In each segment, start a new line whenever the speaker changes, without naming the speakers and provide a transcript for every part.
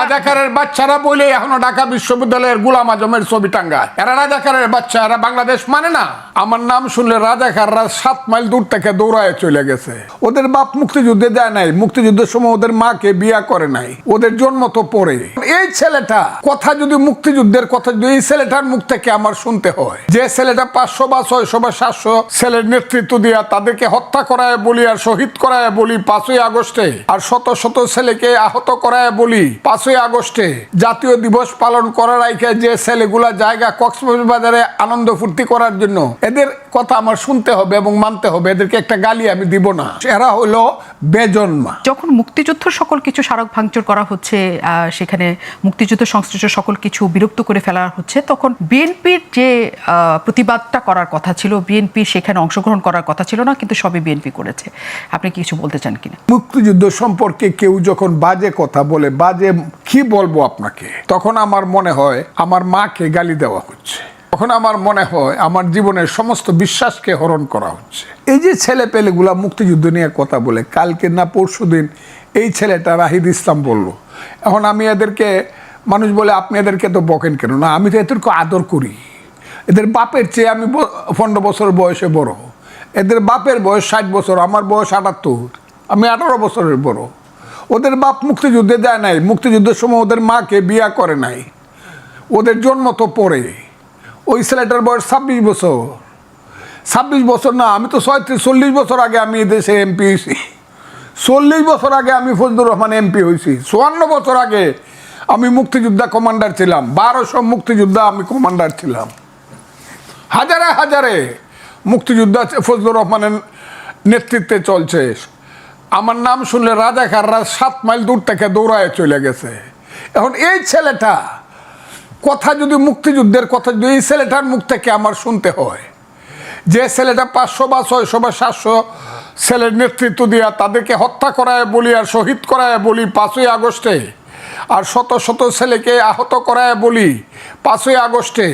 রাজাকারের বাচ্চারা বলে এখনও ঢাকা বিশ্ববিদ্যালয়ের গুলাম আজমের ছবি টাঙ্গায়। এরা রাজাকারের বাচ্চা, এরা বাংলাদেশ মানে না। আমার নাম শুনলে রাজাকাররা সাত মাইল দূর থেকে দৌড়ায় চলে গেছে। ওদের বাপ মুক্তিযুদ্ধে দেয় নাই। মুক্তিযুদ্ধের সময় ওদের মাকে বিয়া করে নাই। ওদের জন্ম তো পরে। এই ছেলেটা, কথা যদি মুক্তিযুদ্ধের কথা যদি এই ছেলেটার মুখ থেকে আমার শুনতে হয়। যে ছেলেটা পাঁচশো বা ছয়শো বা সাতশো ছেলের নেতৃত্ব দিয়া তাদেরকে হত্যা করায় বলি আর শহীদ করায় বলি পাঁচই আগস্টে। আর শত শত ছেলেকে আহত করায় বলি পাঁচই আগস্টে জাতীয় দিবস পালন করার আইকে যে ছেলেগুলা জায়গা কক্সবাজারে আনন্দ ফুর্তি করার জন্য এদের কথা আমার শুনতে হবে এবং মানতে হবে এদেরকে একটা গালি আমি দিব না। এরা হলো বেজন্মা।
যখন মুক্তিযুদ্ধ সকল কিছু স্মারক ভাঙচুর করা হচ্ছে সেখানে মুক্তিযুদ্ধ সংশ্লিষ্ট সকল কিছু বিরক্ত করে ফেলা হচ্ছে তখন বিএনপির যে আহ, প্রতিবাদটা করার কথা ছিল বিএনপি সেখানে অংশগ্রহণ করার কথা ছিল না কিন্তু সবই বিএনপি করেছে। আপনি কিছু বলতে চান কিনা?
মুক্তিযুদ্ধ সম্পর্কে কেউ যখন বাজে কথা বলে বাজে কি বলব আপনাকে? তখন আমার মনে হয় আমার মাকে গালি দেওয়া হচ্ছে। তখন আমার মনে হয় আমার জীবনের সমস্ত বিশ্বাসকে হরণ করা হচ্ছে। এই যে ছেলে পেলেগুলা মুক্তিযুদ্ধ নিয়ে কথা বলে, কালকে না পরশু দিন এই ছেলেটা রাহিদ ইসলাম বলল, এখন আমি এদেরকে, মানুষ বলে, আপনি এদেরকে তো বকেন কেন? না, আমি তো এদেরকে আদর করি। এদের বাপের চেয়ে আমি পনেরো বছর বয়সে বড়। এদের বাপের বয়স ষাট বছর, আমার বয়স আটাত্তর। আমি আঠারো বছরের বড়। ওদের বাপ মুক্তিযুদ্ধে দেয় নাই। মুক্তিযুদ্ধের সময় ওদের মাকে বিয়া করে নাই। ওদের জন্ম তো পরে। ওই ছেলেটার বয়স ছাব্বিশ বছর। ছাব্বিশ বছর না, আমি তো ছয়ত্রিশ, চল্লিশ বছর আগে আমি এদেশে এমপি হয়েছি চল্লিশ বছর আগে আমি ফজলুর রহমান এমপি হয়েছি চুয়ান্ন বছর আগে আমি মুক্তিযোদ্ধা কমান্ডার ছিলাম। বারোশো মুক্তিযোদ্ধা আমি কমান্ডার ছিলাম। হাজারে হাজারে মুক্তিযোদ্ধা ফজলুর রহমানের নেতৃত্বে চলছে। আমার নাম শুনলে রাজাকাররা সাত মাইল দূর থেকে দৌড়ায় চলে গেছে। এখন এই ছেলেটা, কথা যদি মুক্তিযুদ্ধের কথা যদি এই ছেলেটার মুখ থেকে আমার শুনতে হয়, যে ছেলেটা পাঁচশো বা ছয়শো বা সাতশো ছেলের নেতৃত্ব দিয়া তাদেরকে হত্যা করায় বলি আর শহীদ করায় বলি পাঁচই আগস্টে, আর শত শত ছেলেকে আহত করায় বলি পাঁচই আগস্টে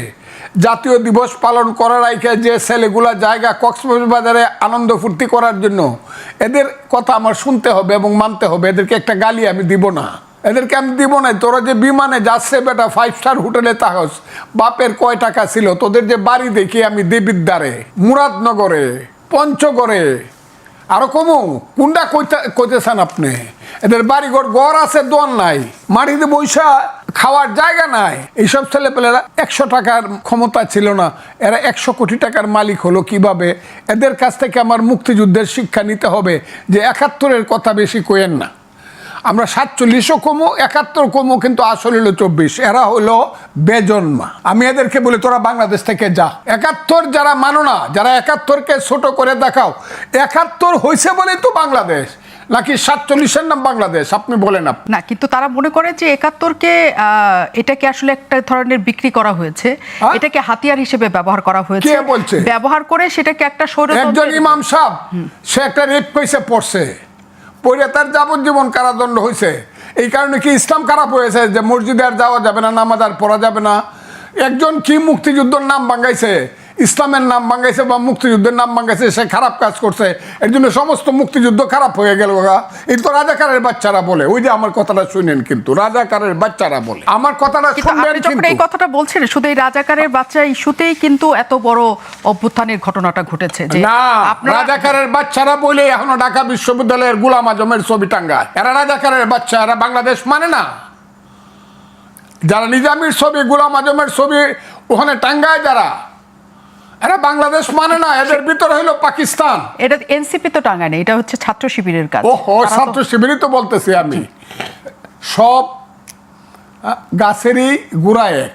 জাতীয় দিবস পালন করার আইকে যে ছেলেগুলা জায়গা কক্সবাজারে আনন্দ ফুর্তি করার জন্য, এদের কথা আমার শুনতে হবে এবং মানতে হবে। এদেরকে একটা গালি আমি দিব না। এদেরকে আমি দিব না। তোরা যে বিমানে যাচ্ছে বেটা ফাইভ স্টার হোটেলে তাহস, বাপের কয় টাকা ছিল? তোদের যে বাড়ি দেখি আমি দেবিদ্বারে, মুরাদনগরে, পঞ্চগড়ে। আরও কমু কইতে কইতেছেন আপনি? এদের বাড়িঘর গড় আছে দোয়ার নাই। মাটিতে বৈশা খাওয়ার জায়গা নাই। এইসব ছেলেপেলেরা একশো টাকার ক্ষমতা ছিল না। এরা একশো কোটি টাকার মালিক হলো কীভাবে? এদের কাছ থেকে আমার মুক্তিযুদ্ধের শিক্ষা নিতে হবে যে একাত্তরের কথা বেশি কোয়েন না। আমরা সাতচল্লিশও কমো, একাত্তর কমো, কিন্তু আসল হলো চব্বিশ। এরা হলো বেজন্মা। আমি এদেরকে বলি, তোরা বাংলাদেশ থেকে যা। একাত্তর যারা মানো না, যারা একাত্তরকে ছোট করে দেখাও, একাত্তর হয়েছে বলেই তো বাংলাদেশ। নাকি সাতচল্লিশের নাম বাংলাদেশ? আপনি বলেন আপনি।
না কিন্তু তারা মনে করে যে একাত্তরকে এটাকে আসলে একটা ধরনের বিক্রি করা হয়েছে।
হ্যাঁ?
এটাকে হাতিয়ার হিসেবে ব্যবহার করা হয়েছে।
কে বলছে?
ব্যবহার করে সেটাকে একটা
একজন ইমাম সাহেব সে একটা রেপ কেসে পড়ছে। পড়ে তার যাবজ্জীবন কারাদণ্ড হয়েছে। এই কারণে কি ইসলাম খারাপ হয়েছে যে মসজিদে আর যাওয়া যাবে না নামাজ আর পড়া যাবে না? একজন কি মুক্তিযুদ্ধের নাম ভাঙ্গাইছে ইসলামের নাম ভাঙ্গাইছে বা মুক্তিযুদ্ধের নাম ভাঙ্গাইছে সে খারাপ কাজ করছে। এর জন্য সমস্ত মুক্তিযুদ্ধ খারাপ হয়ে গেল গা। এই তো রাজাকারের বাচ্চারা বলে ওই যে আমার কথাটা শুনেন কিন্তু রাজাকারের বাচ্চারা বলে। আমার কথাটা শুনবেন
এই কথাটা বলছেন শুধু এই রাজাকারের বাচ্চা ইস্যুতেই কিন্তু এত বড় অভ্যুত্থানের ঘটনাটা ঘটেছে যে
না রাজাকারের বাচ্চারা বলে এখনও ঢাকা বিশ্ববিদ্যালয়ের গুলাম আজমের ছবি টাঙ্গায়। এরা রাজাকারের বাচ্চা এরা বাংলাদেশ মানে না। যারা নিজামির ছবি গুলাম আজমের ছবি ওখানে টাঙ্গায় যারা এরা বাংলাদেশ মানে না এদের ভিতরে হলো পাকিস্তান।
এটা এনসিপি তো টাঙ্গায় নেই এটা হচ্ছে ছাত্র শিবিরের কাজ।
ও হো
তারা তো-
ছাত্র শিবিরই তো বলতেছি আমি। সব গাছেরই গুড়া এক।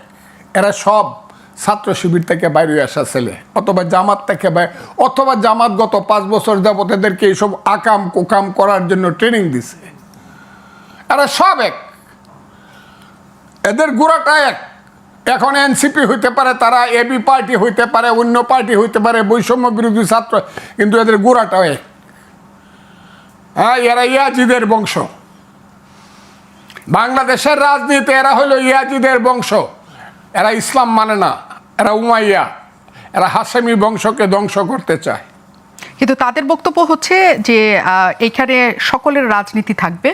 এরা সব ছাত্র শিবির থেকে বাইরে আসা ছেলে। অথবা জামাত থেকে অথবা জামাত গত পাঁচ বছর যাবত এদেরকে এইসব আকাম কুকাম করার জন্য ট্রেনিং দিছে। এরা সব এক। এদের গুড়াটা এক। এখন এনসিপি হইতে পারে, তারা এবি পার্টি হইতে পারে, অন্য পার্টি হইতে পারে, বৈষম্য বিরোধী ছাত্র, কিন্তু এদের গুড়াটাও এক হ্যাঁ এরা ইয়াজিদের বংশ। বাংলাদেশের রাজনীতি, এরা হলো ইয়াজিদের বংশ। এরা ইসলাম মানে না, এরা উমাইয়া। এরা হাসেমি বংশকে ধ্বংস করতে চায়।
কিন্তু তাদের বক্তব্য হচ্ছে যে এখানে সকলের রাজনীতি থাকবে।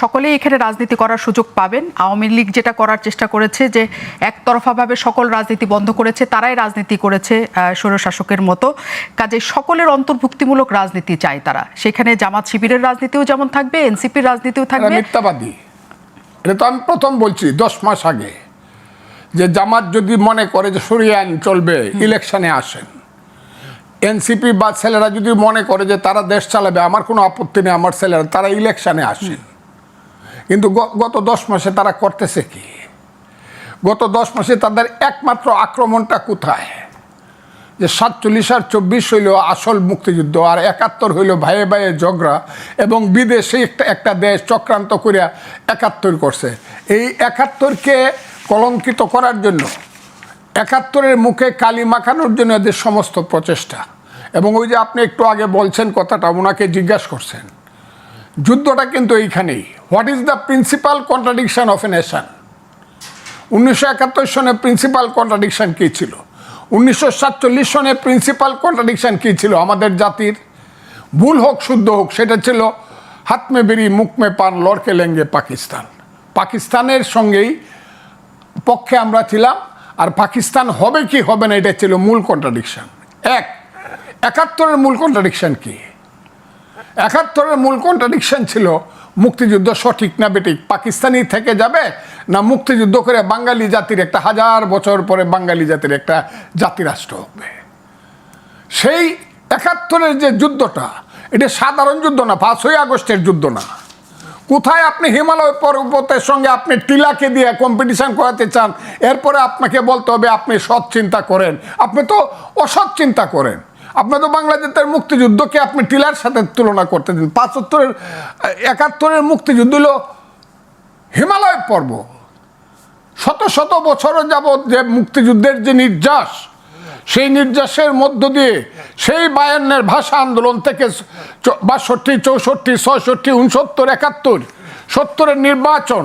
সকলেই এখানে রাজনীতি করার সুযোগ পাবেন। আওয়ামী লীগ যেটা করার চেষ্টা করেছে যে একতরফাভাবে সকল রাজনীতি বন্ধ করেছে তারাই রাজনীতি করেছে স্বৈরশাসকের মতো। কাজে সকলের অন্তর্ভুক্তিমূলক রাজনীতি চায় তারা। সেখানে জামাত শিবিরের রাজনীতিও যেমন থাকবে এনসিপির রাজনীতিও থাকবে।
মিথ্যাবাদী। এটা তো আমি প্রথম বলছি দশ মাস আগে। যে জামাত যদি মনে করে যে সরিয়ে আইন চলবে ইলেকশনে আসেন। এনসিপি বা ছেলেরা যদি মনে করে যে তারা দেশ চালাবে, আমার কোনো আপত্তি নেই, আমার ছেলেরা, তারা ইলেকশানে আসে। কিন্তু গত দশ মাসে তারা করতেছে কি? গত দশ মাসে তাদের একমাত্র আক্রমণটা কোথায়? যে সাতচল্লিশ আর চব্বিশ হইল আসল মুক্তিযুদ্ধ, আর একাত্তর হইল ভাইয়ে ভাইয়ে ঝগড়া, এবং বিদেশে একটা একটা দেশ চক্রান্ত করিয়া একাত্তর করছে। এই একাত্তরকে কলঙ্কিত করার জন্য একাত্তরের মুখে কালি মাখানোর জন্য এদের সমস্ত প্রচেষ্টা। এবং ওই যে আপনি একটু আগে বলছেন কথাটা, ওনাকে জিজ্ঞাসা করছেন। যুদ্ধটা কিন্তু এইখানেই। What is the principal contradiction of a nation উনিশশো একাত্তর সনে প্রিন্সিপাল কন্ট্রাডিকশান কী ছিল? উনিশশো সাতচল্লিশ সনে প্রিন্সিপাল কন্ট্রাডিকশান কী ছিল আমাদের জাতির? ভুল হোক, শুদ্ধ হোক, সেটা ছিল হাত মে বেরি মুখ মে পান, লড়কে লেঙ্গে পাকিস্তান। পাকিস্তানের সঙ্গেই পক্ষে আমরা ছিলাম। আর পাকিস্তান হবে কি হবে না, এটা ছিল মূল কন্ট্রাডিকশন এক, একাত্তরের মূল কন্ট্রাডিকশন কি? একাত্তরের মূল কন্ট্রাডিকশন ছিল মুক্তিযুদ্ধ সঠিক না বেঠিক, পাকিস্তানি থেকে যাবে না মুক্তিযুদ্ধ করে বাঙালি জাতির একটা হাজার বছর পরে বাঙালি জাতির একটা জাতিরাষ্ট্র হবে। সেই একাত্তরের যে যুদ্ধটা, এটা সাধারণ যুদ্ধ না, পাঁচই আগস্টের যুদ্ধ না। কোথায় আপনি হিমালয় পর্বতের সঙ্গে আপনি টিলাকে দিয়ে কম্পিটিশন করাতে চান? এরপরে আপনাকে বলতে হবে, আপনি সৎ চিন্তা করেন। আপনি তো অসৎ চিন্তা করেন। আপনি তো বাংলাদেশের মুক্তিযুদ্ধকে আপনি টিলার সাথে তুলনা করতে দিন পাঁচাত্তরের, একাত্তরের মুক্তিযুদ্ধ হলো হিমালয় পর্ব। শত শত বছর যাবৎ যে মুক্তিযুদ্ধের যে নির্যাস সেই নির্যাসের মধ্য দিয়ে সেই বায়ান্নের ভাষা আন্দোলন থেকে বাষট্টি, চৌষট্টি, ছয়ষট্টি, উনসত্তর, একাত্তর, সত্তরের নির্বাচন।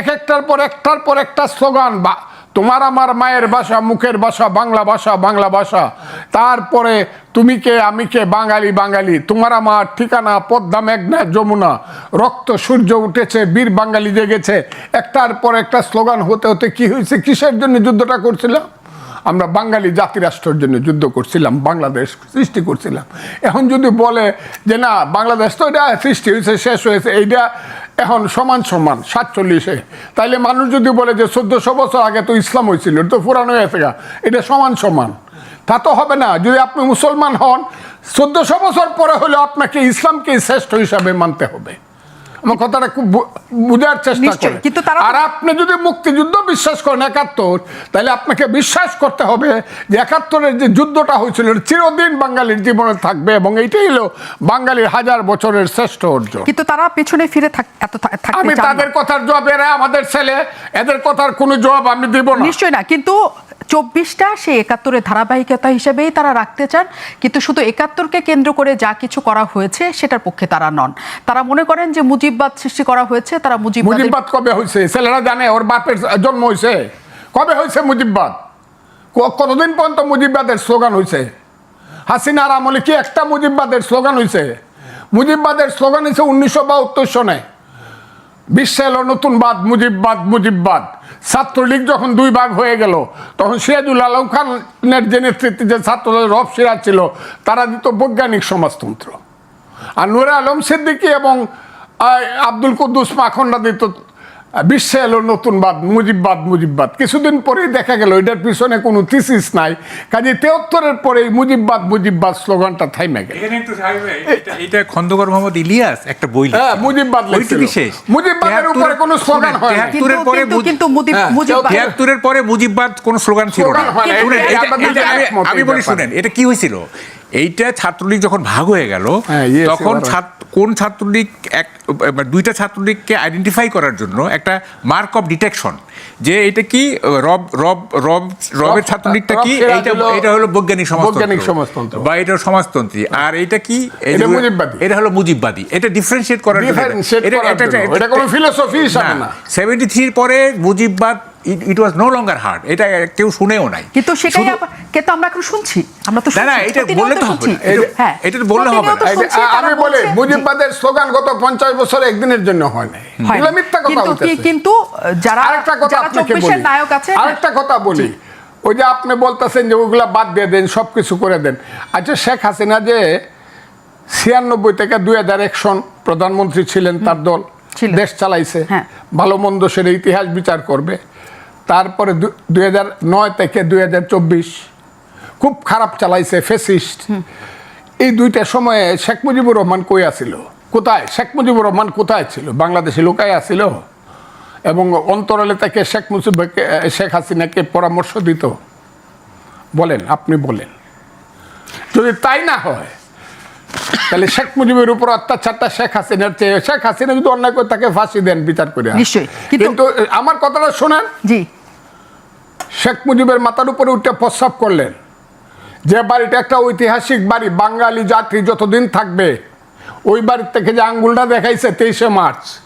এক একটার পর একটার পর একটা স্লোগান, বা তোমার আমার মায়ের ভাষা, মুখের ভাষা, বাংলা ভাষা বাংলা ভাষা। তারপরে তুমি কে, আমি কে, বাঙালি বাঙালি, তোমার আমার ঠিকানা, পদ্মা, মেঘনা, যমুনা, রক্ত, সূর্য উঠেছে, বীর বাঙালি জেগেছে। একটার পর একটা স্লোগান হতে হতে কি হয়েছে? কিসের জন্য যুদ্ধটা করছিলাম? আমরা বাঙালি জাতিরাষ্ট্রের জন্য যুদ্ধ করছিলাম, বাংলাদেশ সৃষ্টি করছিলাম। এখন যদি বলে যে না, বাংলাদেশ তো এটা সৃষ্টি হয়েছে, শেষ হয়েছে, এইটা এখন সমান সমান, সাতচল্লিশে। তাইলে মানুষ যদি বলে যে চোদ্দশো বছর আগে তো ইসলাম হয়েছিল তো পুরানো হয়েছে গা এটা সমান সমান। তা তো হবে না, যদি আপনি মুসলমান হন, চোদ্দশো বছর পরে হলেও আপনাকে ইসলামকে শ্রেষ্ঠ হিসাবে মানতে হবে। আমার কথাটা খুব বোঝার চেষ্টা
নিশ্চয়ই,
করে
কিন্তু
আর আপনি যদি মুক্তিযুদ্ধ বিশ্বাস করেন একাত্তর তাহলে আপনাকে বিশ্বাস করতে হবে যে একাত্তরের যে যুদ্ধটা হয়েছিল চিরদিন বাঙালির জীবনে থাকবে এবং এইটাই হলো বাঙালির হাজার বছরের শ্রেষ্ঠ অর্জন।
কিন্তু তারা পেছনে ফিরে থাক- এত
আমি তাদের কথার জবাব এরা আমাদের ছেলে এদের কথার কোনো জবাব আমি দিব না।
নিশ্চয়ই না কিন্তু চব্বিশটা সে একাত্তরের ধারাবাহিকতা হিসেবেই তারা রাখতে চান। কিন্তু শুধু একাত্তরকে কেন্দ্র করে যা কিছু করা হয়েছে, সেটার পক্ষে তারা নন। তারা মনে করেন যে মুজিববাদ সৃষ্টি করা হয়েছে, তারা
মুজিববাদ কবে হয়েছে ছেলেরা জানে, ওর বাপের জন্ম হয়েছে কবে হয়েছে মুজিববাদ? কতদিন পর্যন্ত মুজিববাদের স্লোগান হয়েছে হাসিনার আমলে কি একটা মুজিববাদের স্লোগান হয়েছে মুজিববাদের স্লোগান হয়েছে উনিশশো বাহাত্তর সনে। বিশ্বে এলো নতুন বাদ মুজিববাদ মুজিববাদ ছাত্রলীগ যখন দুই ভাগ হয়ে গেল, তখন সিরাজুল আলম খানের যে নেতৃত্বে যে ছাত্রদের রব সিরাজ ছিল, তারা দিত বৈজ্ঞানিক সমাজতন্ত্র। আর নুরে আলম সিদ্দিকী এবং আব্দুল কুদ্দুস মাখন্ডা দিত বিশ্বে এলো নতুন বাদ মুজিববাদ মুজিববাদ কিছুদিন পরেই দেখা গেল এটার পিছনে কোনো থিসিস নাই। কাজে তেহত্তরের পরেই মুজিববাদ মুজিববাদ স্লোগানটা থাইমে গেল।
এটা- খন্দকার মোহাম্মদ ইলিয়াস একটা বই
হ্যাঁ, মুজিববাদ মুজিববাদের উপরে কোনো স্লোগান হয়
পরে
কিন্তু- মুজিব-
হ্যাঁ,
মুজিববাদ
তিয়াত্তরের পরে মুজিববাদ কোনো স্লোগান ছিল না।
হয়
আমি- বলি শুনেন এটা কি হয়েছিল? এইটা ছাত্রলীগ যখন ভাগ হয়ে গেল
হ্যাঁ,
তখন কোন ছাত্রলীগ এক দুইটা ছাত্রলীগকে আইডেন্টিফাই করার জন্য একটা মার্ক অফ ডিটেকশন যে এটা কি রব রব রব রবের ছাত্রলীগটা কি? এইটা এটা হলো বৈজ্ঞানিক সমাজতন্ত্র। বা এটা সমাজতন্ত্রী। আর এটা কি?
এটা
এটা হলো মুজিববাদী। এটা ডিফারেন্সিয়েট করার জন্য। এটা- এটা- এটা-
এটা কোনো philosophy হিসাবে না।
সেভেন্টি থ্রির পরে মুজিববাদ ইট ওয়াজ নো লঙ্গার হার্ড এটা কেউ শুনেও নাই।
কিন্তু সেটাই আবার কিন্তু আমরা এখন শুনছি। আমরা তো
না, না, এটা বললে তো হবে। না।
হ্যাঁ।
এটা তো বললে হবে না।
আমি বলি মুজিববাদের স্লোগান গত পঞ্চাশ বছর একদিনের জন্য হয় নাই।
হয়
এগুলো মিথ্যা কথা
কিন্তু কি- কিন্তু যারা
আরেকটা কথা আপনাকে বলি।
নায়ক আছে হ্যাঁ।
আরেকটা কথা বলি। ওই যে আপনি বলতেছেন যে ওগুলা বাদ দিয়ে দেন সব কিছু করে দেন। আচ্ছা শেখ হাসিনা যে ছিয়ানব্বই থেকে দুই হাজার এক সন প্রধানমন্ত্রী ছিলেন তার দল। দেশ চালাইছে।
হ্যাঁ।
ভালো মন্দ সেটা ইতিহাস বিচার করবে। তারপরে দুই হাজার নয় থেকে দুই হাজার চব্বিশ খুব খারাপ চালাইছে ফেসিস্ট এই দুইটা সময়ে শেখ মুজিবুর রহমান কই আছিল? কোথায়? শেখ মুজিবুর রহমান কোথায় ছিল? বাংলাদেশে লুকায় আছিল? এবং অন্তরালে তাকে শেখ মুজিবকে শেখ হাসিনাকে পরামর্শ দিত? বলেন, আপনি বলেন। যদি তাই না হয় তাহলে শেখ মুজিবের উপর অত্যাচারটা শেখ হাসিনার চেয়ে শেখ হাসিনা যদি অন্যায় করে তাকে ফাঁসি দেন বিচার করে।
নিশ্চয়ই। কিন্তু-
আমার কথাটা শোনেন।
জি।
শেখ মুজিবের মাথার উপরে উঠে প্রস্রাব করলেন। যে বাড়িটা একটা ঐতিহাসিক বাড়ি বাঙালি জাতি যতদিন থাকবে ওই বাড়ির থেকে যে আঙ্গুলটা দেখাইছে তেইশে মার্চ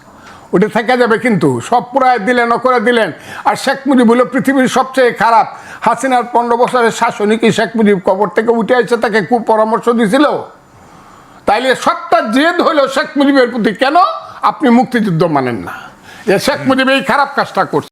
ওটা থেকে যাবে কিন্তু সব পুরায় দিলেন ও করে দিলেন। আর শেখ মুজিব হলো পৃথিবীর সবচেয়ে খারাপ। হাসিনার পনেরো বছরের কি শেখ মুজিব কবর থেকে উঠে এসে তাকে কু পরামর্শ দিছিল? তাইলে সত্তা জেদ হইল শেখ মুজিবের প্রতি কেন আপনি মুক্তিযুদ্ধ মানেন না? এ শেখ মুজিব এই খারাপ কাজটা করছে।